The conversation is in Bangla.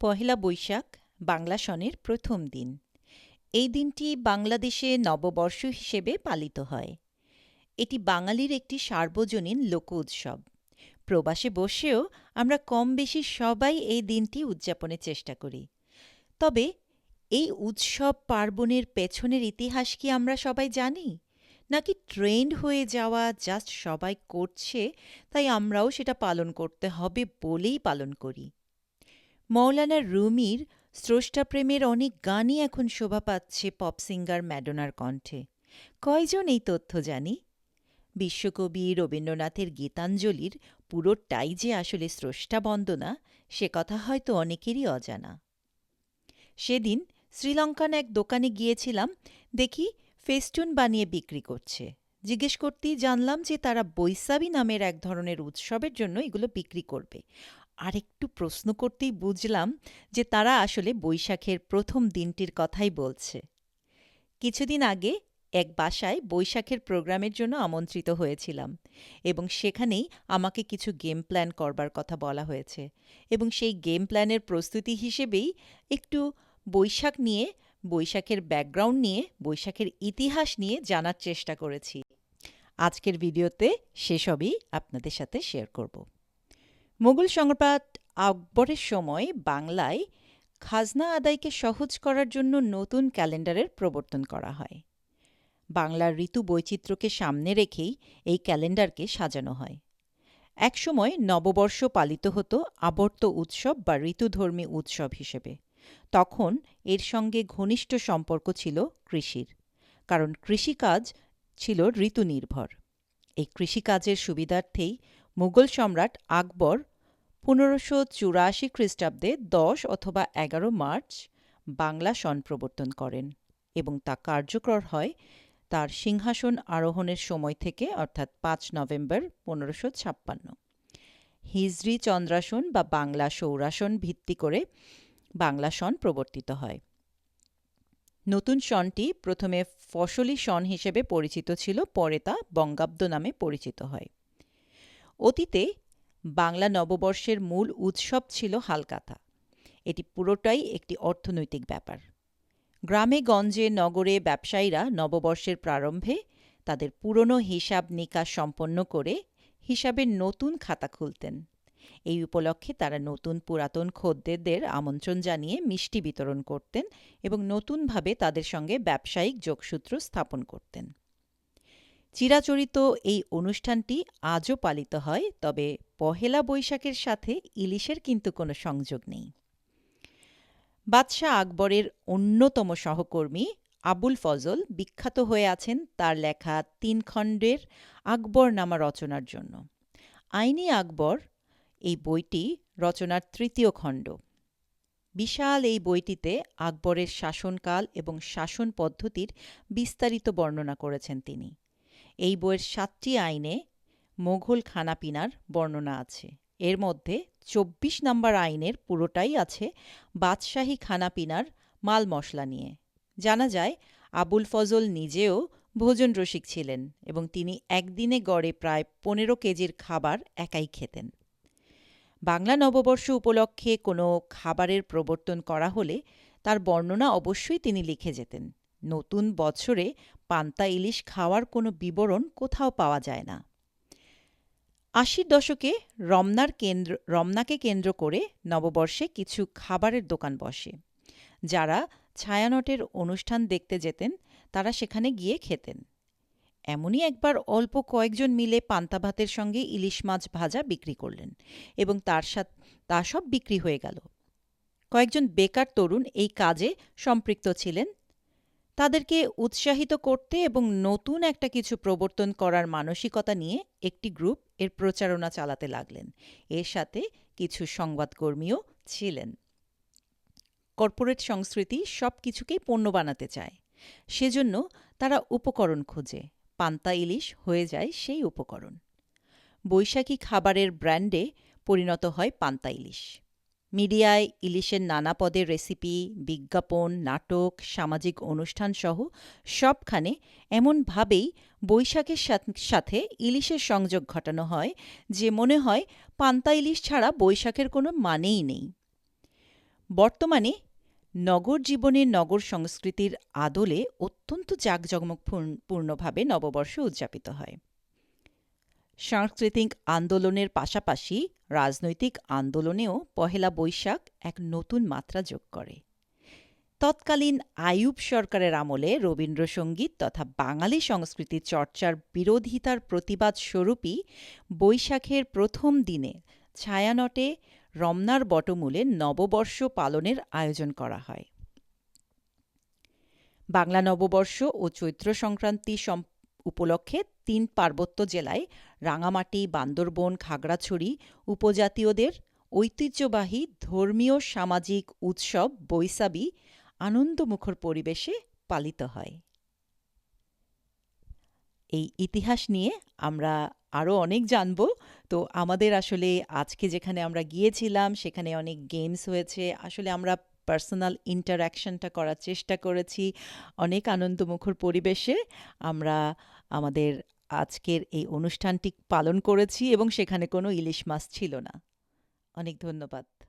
পহেলা বৈশাখ, বাংলা সনের প্রথম দিন। এই দিনটি বাংলাদেশে নববর্ষ হিসেবে পালিত হয়। এটি বাঙালির একটি সার্বজনীন লোক উৎসব। প্রবাসে বসেও আমরা কম বেশি সবাই এই দিনটি উদযাপনের চেষ্টা করি। তবে এই উৎসব পার্বণের পেছনের ইতিহাস কি আমরা সবাই জানি? নাকি ট্রেন্ড হয়ে যাওয়া জাস্ট সবাই করছে, তাই আমরাও সেটা পালন করতে হবে বলেই পালন করি। মৌলানা রুমির স্রষ্টাপ্রেমের অনেক গানই এখন শোভা পাচ্ছে পপ সিঙ্গার ম্যাডোনার কণ্ঠে। কয়জন এই তথ্য জানি? বিশ্বকবি রবীন্দ্রনাথের গীতাঞ্জলির পুরোটাই যে আসলে স্রষ্টা বন্দনা, সে কথা হয়তো অনেকেরই অজানা। সেদিন শ্রীলঙ্কান এক দোকানে গিয়েছিলাম, দেখি ফেস্টুন বানিয়ে বিক্রি করছে। জিজ্ঞেস করতেই জানলাম যে তারা বৈশাবী নামের এক ধরনের উৎসবের জন্য এগুলো বিক্রি করবে। আর একটু প্রশ্ন করতেই বুঝলাম যে তারা আসলে বৈশাখের প্রথম দিনটির কথাই বলছে। কিছুদিন আগে এক বাসায় বৈশাখের প্রোগ্রামের জন্য আমন্ত্রিত হয়েছিলাম এবং সেখানেই আমাকে কিছু গেম প্ল্যান করবার কথা বলা হয়েছে এবং সেই গেম প্ল্যানের প্রস্তুতি হিসেবেই একটু বৈশাখ নিয়ে, বৈশাখের ব্যাকগ্রাউন্ড নিয়ে, বৈশাখের ইতিহাস নিয়ে জানার চেষ্টা করেছি। আজকের ভিডিওতে সেসবই আপনাদের সাথে শেয়ার করব। মুঘল সম্রাট আকবরের সময় বাংলায় খাজনা আদায়কে সহজ করার জন্য নতুন ক্যালেন্ডারের প্রবর্তন করা হয়। বাংলার ঋতু বৈচিত্র্যকে সামনে রেখেই এই ক্যালেন্ডারকে সাজানো হয়। একসময় নববর্ষ পালিত হতো আবর্ত উৎসব বা ঋতুধর্মী উৎসব হিসেবে। তখন এর সঙ্গে ঘনিষ্ঠ সম্পর্ক ছিল কৃষির, কারণ কৃষিকাজ ছিল ঋতুনির্ভর। এই কৃষিকাজের সুবিধার্থেই মুঘল সম্রাট আকবর পনেরোশো চুরাশি খ্রিস্টাব্দে দশ অথবা এগারো মার্চ বাংলা সন প্রবর্তন করেন এবং তা কার্যকর হয় তার সিংহাসন আরোহণের সময় থেকে, অর্থাৎ পাঁচ নভেম্বর পনেরোশো ছাপ্পান্ন। হিজরি চন্দ্রাসন বা বাংলা সৌরাসন ভিত্তি করে বাংলা সন প্রবর্তিত হয়। নতুন সনটি প্রথমে ফসলি সন হিসেবে পরিচিত ছিল, পরে তা বঙ্গাব্দ নামে পরিচিত হয়। অতীতে বাংলা নববর্ষের মূল উৎসব ছিল হালকাথা এটি পুরোটাই একটি অর্থনৈতিক ব্যাপার। গ্রামে, গঞ্জে, নগরে ব্যবসায়ীরা নববর্ষের প্রারম্ভে তাদের পুরনো হিসাব নিকাশ সম্পন্ন করে হিসাবের নতুন খাতা খুলতেন। এই উপলক্ষে তারা নতুন পুরাতন খদ্দেরদের আমন্ত্রণ জানিয়ে মিষ্টি বিতরণ করতেন এবং নতুনভাবে তাদের সঙ্গে ব্যবসায়িক যোগসূত্র স্থাপন করতেন। চিরাচরিত এই অনুষ্ঠানটি আজও পালিত হয়, তবে পহেলা বৈশাখের সাথে ইলিশের কিন্তু কোনো সংযোগ নেই। বাদশাহ আকবরের অন্যতম সহকর্মী আবুল ফজল বিখ্যাত হয়ে আছেন তার লেখা তিন খণ্ডের আকবর নামা রচনার জন্য। আইনি আকবর এই বইটি রচনার তৃতীয় খণ্ড। বিশাল এই বইটিতে আকবরের শাসনকাল এবং শাসন পদ্ধতির বিস্তারিত বর্ণনা করেছেন তিনি। এই বইয়ের সাতটি আইনে মোঘল খানাপিনার বর্ণনা আছে। এর মধ্যে চব্বিশ নম্বর আইনের পুরোটাই আছে বাদশাহী খানাপিনার মাল মশলা নিয়ে। জানা যায়, আবুল ফজল নিজেও ভোজন রসিক ছিলেন এবং তিনি একদিনে গড়ে প্রায় পনেরো কেজির খাবার একাই খেতেন। বাংলা নববর্ষ উপলক্ষে কোনো খাবারের প্রবর্তন করা হলে তার বর্ণনা অবশ্যই তিনি লিখে যেতেন। নতুন বছরে পান্তা ইলিশ খাওয়ার কোনো বিবরণ কোথাও পাওয়া যায় না। আশির দশকে রমনার কেন্দ্র, রমনাকে কেন্দ্র করে নববর্ষে কিছু খাবারের দোকান বসে। যারা ছায়ানটের অনুষ্ঠান দেখতে যেতেন, তারা সেখানে গিয়ে খেতেন। এমনই একবার অল্প কয়েকজন মিলে পান্তা ভাতের সঙ্গে ইলিশ মাছ ভাজা বিক্রি করলেন এবং তার সাথে, তা সব বিক্রি হয়ে গেল। কয়েকজন বেকার তরুণ এই কাজে সম্পৃক্ত ছিলেন তাদেরকে উৎসাহিত করতে এবং নতুন একটা কিছু প্রবর্তন করার মানসিকতা নিয়ে একটি গ্রুপ এর প্রচারণা চালাতে লাগলেন। এর সাথে কিছু সংবাদকর্মীও ছিলেন। কর্পোরেট সংস্কৃতি সব কিছুকেই পণ্য বানাতে চায়। সেজন্য তারা উপকরণ খোঁজে, পান্তা ইলিশ হয়ে যায় সেই উপকরণ। বৈশাখী খাবারের ব্র্যান্ডে পরিণত হয় পান্তা ইলিশ। মিডিয়ায় ইলিশের নানা পদের রেসিপি, বিজ্ঞাপন, নাটক, সামাজিক অনুষ্ঠান সহ সবখানে এমনভাবেই বৈশাখের সাথে ইলিশের সংযোগ ঘটানো হয়, যে মনে হয় পান্তা ইলিশ ছাড়া বৈশাখের কোনো মানেই নেই। বর্তমানে নগর জীবনের নগর সংস্কৃতির আদলে অত্যন্ত জাঁকজমকপূর্ণভাবে নববর্ষ উদযাপিত হয়। সাংস্কৃতিক আন্দোলনের পাশাপাশি রাজনৈতিক আন্দোলনেও পহেলা বৈশাখ এক নতুন মাত্রা যোগ করে। তৎকালীন আইয়ুব সরকারের আমলে রবীন্দ্রসঙ্গীত তথা বাঙালি সংস্কৃতি চর্চার বিরোধিতার প্রতিবাদ স্বরূপই বৈশাখের প্রথম দিনে ছায়ানটে রমনার বটমূলে নববর্ষ পালনের আয়োজন করা হয়। বাংলা নববর্ষ ও চৈত্র সংক্রান্তি উপলক্ষে তিন পার্বত্য জেলায় রাঙামাটি, বান্দরবন, খাগড়াছড়ি উপজাতীয়দের ঐতিহ্যবাহী ধর্মীয় সামাজিক উৎসব বৈশাবী আনন্দমুখর পরিবেশে পালিত হয়। এই ইতিহাস নিয়ে আমরা আরও অনেক জানব। তো আমাদের আসলে আজকে যেখানে আমরা গিয়েছিলাম, সেখানে অনেক গেমস হয়েছে। আসলে আমরা পার্সোনাল ইন্টারাকশনটা করার চেষ্টা করেছি। অনেক আনন্দমুখর পরিবেশে আমরা আমাদের আজকের এই অনুষ্ঠানটি পালন করেছি এবং সেখানে কোনো ইলিশ মাছ ছিল না। অনেক ধন্যবাদ।